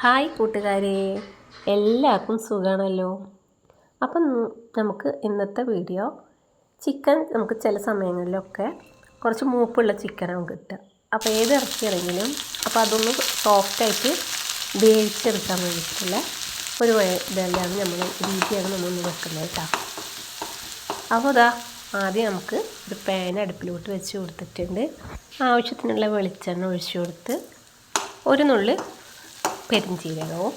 Hi കൂട്ടുകാരെ എല്ലാവർക്കും സുഖമാണല്ലോ അപ്പം നമുക്ക് ഇന്നത്തെ വീഡിയോ ചിക്കൻ നമുക്ക് ചില സമയങ്ങളിലൊക്കെ കുറച്ച് മൂപ്പുള്ള ചിക്കനാണ് കിട്ടുക. അപ്പോൾ ഏത് ഇറച്ചിയാണെങ്കിലും അപ്പോൾ അതൊന്ന് സോഫ്റ്റായിട്ട് വേവിച്ചെടുക്കാൻ വേണ്ടിയിട്ടുള്ള ഒരു ഇതെല്ലാം നമ്മൾ രീതിയാണ് നമ്മളൊന്ന് വെക്കുന്നത് കേട്ടോ. അപ്പോൾ ഇതാ ആദ്യം നമുക്ക് ഒരു പാൻ അടുപ്പിലോട്ട് വെച്ച് കൊടുത്തിട്ടുണ്ട്. ആവശ്യത്തിനുള്ള വെളിച്ചെണ്ണ ഒഴിച്ചു കൊടുത്ത് ഒരു നുള്ളി പെരിഞ്ചീരകവും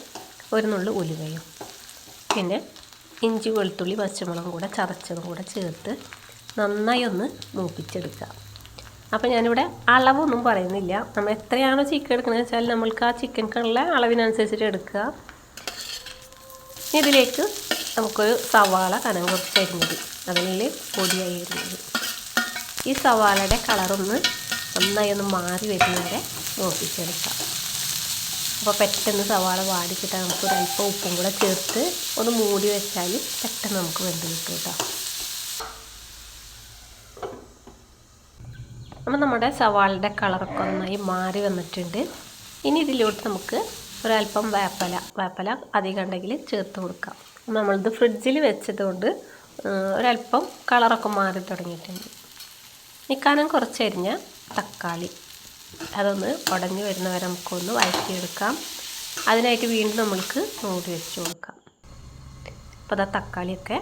ഒരു നുള്ളു ഉലുവയും. പിന്നെ ഇഞ്ചി വെളുത്തുള്ളി പച്ചമുളകും കൂടെ ചതച്ചതും കൂടെ ചേർത്ത് നന്നായി ഒന്ന് മൂപ്പിച്ചെടുക്കുക. അപ്പോൾ ഞാനിവിടെ അളവൊന്നും പറയുന്നില്ല. നമ്മൾ എത്രയാണോ ചിക്കൻ എടുക്കുന്നത് വെച്ചാൽ നമ്മൾക്ക് ആ ചിക്കൻക്കുള്ള അളവിനനുസരിച്ചിട്ട് എടുക്കുക. ഇതിലേക്ക് നമുക്കൊരു സവാള കനം കുറച്ച് അരിഞ്ഞത്. അതിൽ പൊടിയായി വരുന്നത് ഈ സവാളയുടെ കളറൊന്ന് നന്നായി ഒന്ന് മാറി വരുന്നവരെ നോക്കിച്ചെടുക്കാം അപ്പോൾ പെട്ടെന്ന് സവാള വാടി കിട്ടാൻ നമുക്ക് ഒരു അല്പം ഉപ്പും കൂടെ ചേർത്ത് ഒന്ന് മൂടി വെച്ചാൽ പെട്ടെന്ന് നമുക്ക് വെന്ത് കിട്ടും കേട്ടോ. അപ്പോൾ നമ്മുടെ സവാളയുടെ കളറൊക്കെ നന്നായി മാറി വന്നിട്ടുണ്ട്. ഇനി ഇതിലോട്ട് നമുക്ക് ഒരല്പം വേപ്പല വേപ്പല അധികം ഉണ്ടെങ്കിൽ ചേർത്ത് കൊടുക്കാം. നമ്മളിത് ഫ്രിഡ്ജിൽ വെച്ചതുകൊണ്ട് ഒരല്പം കളറൊക്കെ മാറി തുടങ്ങിയിട്ടുണ്ട്. നിൽക്കാനും കനം കുറച്ചരിഞ്ഞ തക്കാളി. അതൊന്ന് ഉടഞ്ഞു വരുന്നവരെ നമുക്കൊന്ന് വഴറ്റിയെടുക്കാം. അതിനായിട്ട് വീണ്ടും നമ്മൾക്ക് മൂടി വെച്ച് കൊടുക്കാം. അപ്പോൾ അതാ തക്കാളിയൊക്കെ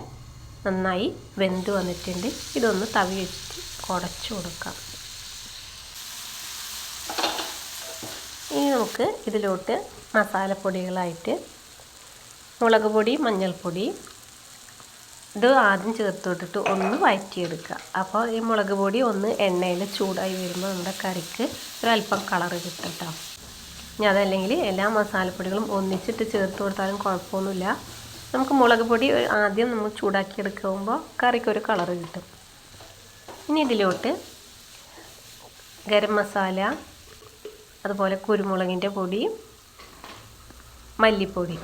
നന്നായി വെന്ത് വന്നിട്ടുണ്ട്. ഇതൊന്ന് തവി വെച്ചിട്ട് കുടച്ചു കൊടുക്കാം. ഇനി നമുക്ക് ഇതിലോട്ട് മസാലപ്പൊടികളായിട്ട് മുളക് പൊടി മഞ്ഞൾപ്പൊടി ഇത് ആദ്യം ചേർത്ത് ഒന്ന് വഴറ്റിയെടുക്കുക അപ്പോൾ ഈ മുളക് പൊടി ഒന്ന് എണ്ണയിൽ ചൂടായി വരുമ്പോൾ നമ്മുടെ കറിക്ക് ഒരല്പം കളർ കിട്ടും കേട്ടോ ഇനി അതല്ലെങ്കിൽ എല്ലാ മസാലപ്പൊടികളും ഒന്നിച്ചിട്ട് ചേർത്ത് കൊടുത്താലും കുഴപ്പമൊന്നുമില്ല. നമുക്ക് മുളക് പൊടി ആദ്യം നമ്മൾ ചൂടാക്കി എടുക്കുമ്പോൾ കറിക്കൊരു കളർ കിട്ടും. ഇനി ഇതിലോട്ട് ഗരം മസാല അതുപോലെ കുരുമുളകിന്റെ പൊടി മല്ലിപ്പൊടി.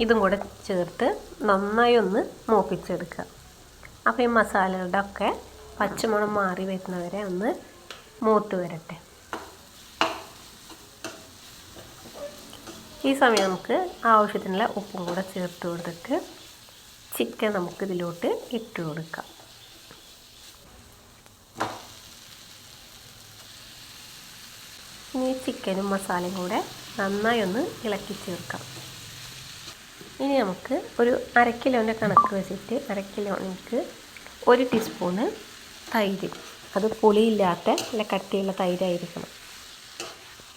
ഇതും കൂടെ ചേർത്ത് നന്നായി ഒന്ന് മൂപ്പിച്ചെടുക്കുക. അപ്പോൾ ഈ മസാലകളുടെ ഒക്കെ പച്ചമുളം മാറി വരുന്നവരെ ഒന്ന് മൂത്ത് വരട്ടെ. ഈ സമയം നമുക്ക് ആവശ്യത്തിനുള്ള ഉപ്പും കൂടെ ചേർത്ത് കൊടുത്തിട്ട് ചിക്കൻ നമുക്ക് ഇതിലോട്ട് ഇട്ട് കൊടുക്കാം. ഇനി ചിക്കനും മസാലയും കൂടെ നന്നായി ഒന്ന് ഇളക്കി ചേർക്കാം. ഇനി നമുക്ക് ഒരു അര കിലോന്റെ കണക്ക് വെച്ചിട്ട് അര കിലോക്ക് ഒരു ടീസ്പൂണ് തൈര്. അത് പുളിയില്ലാത്ത നല്ല കട്ടിയുള്ള തൈരായിരിക്കണം.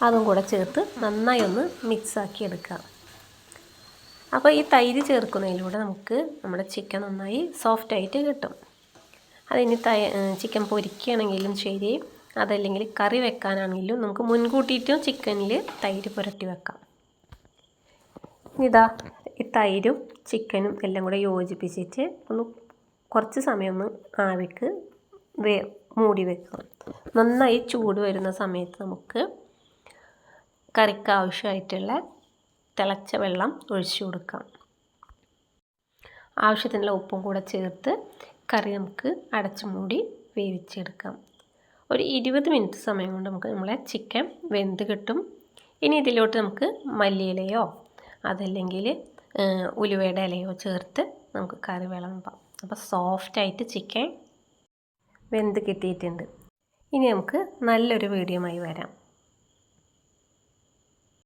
അതും കൂടെ ചേർത്ത് നന്നായി ഒന്ന് മിക്സാക്കി എടുക്കുക അപ്പോൾ ഈ തൈര് ചേർക്കുന്നതിലൂടെ നമുക്ക് നമ്മുടെ ചിക്കൻ നന്നായി സോഫ്റ്റായിട്ട് കിട്ടും. അതിന് തൈ ചിക്കൻ പൊരിക്കുകയാണെങ്കിലും ശരി അതല്ലെങ്കിൽ കറി വെക്കാനാണെങ്കിലും നമുക്ക് മുൻകൂട്ടിയിട്ടും ചിക്കനിൽ തൈര് പുരട്ടി വെക്കാം. ഇതാ ഈ തൈരും ചിക്കനും എല്ലാം കൂടെ യോജിപ്പിച്ചിട്ട് ഒന്ന് കുറച്ച് സമയം ഒന്ന് ആവിക്ക് വേ മൂടി വെക്കണം നന്നായി ചൂട് വരുന്ന സമയത്ത് നമുക്ക് കറിക്ക് ആവശ്യമായിട്ടുള്ള തിളച്ച വെള്ളം ഒഴിച്ചു കൊടുക്കാം. ആവശ്യത്തിനുള്ള ഉപ്പും കൂടെ ചേർത്ത് കറി നമുക്ക് അടച്ചു മൂടി വേവിച്ചെടുക്കാം. ഒരു ഇരുപത് മിനിറ്റ് സമയം കൊണ്ട് നമുക്ക് നമ്മളെ ചിക്കൻ വെന്ത് കിട്ടും. ഇനി ഇതിലോട്ട് നമുക്ക് മല്ലിയിലയോ അതല്ലെങ്കിൽ ഉലുവയുടെ ഇലയോ ചേർത്ത് നമുക്ക് കറി വിളമ്പാം അപ്പോൾ സോഫ്റ്റായിട്ട് ചിക്കൻ വെന്ത് കിട്ടിയിട്ടുണ്ട്. ഇനി നമുക്ക് നല്ലൊരു വീഡിയോയുമായി വരാം.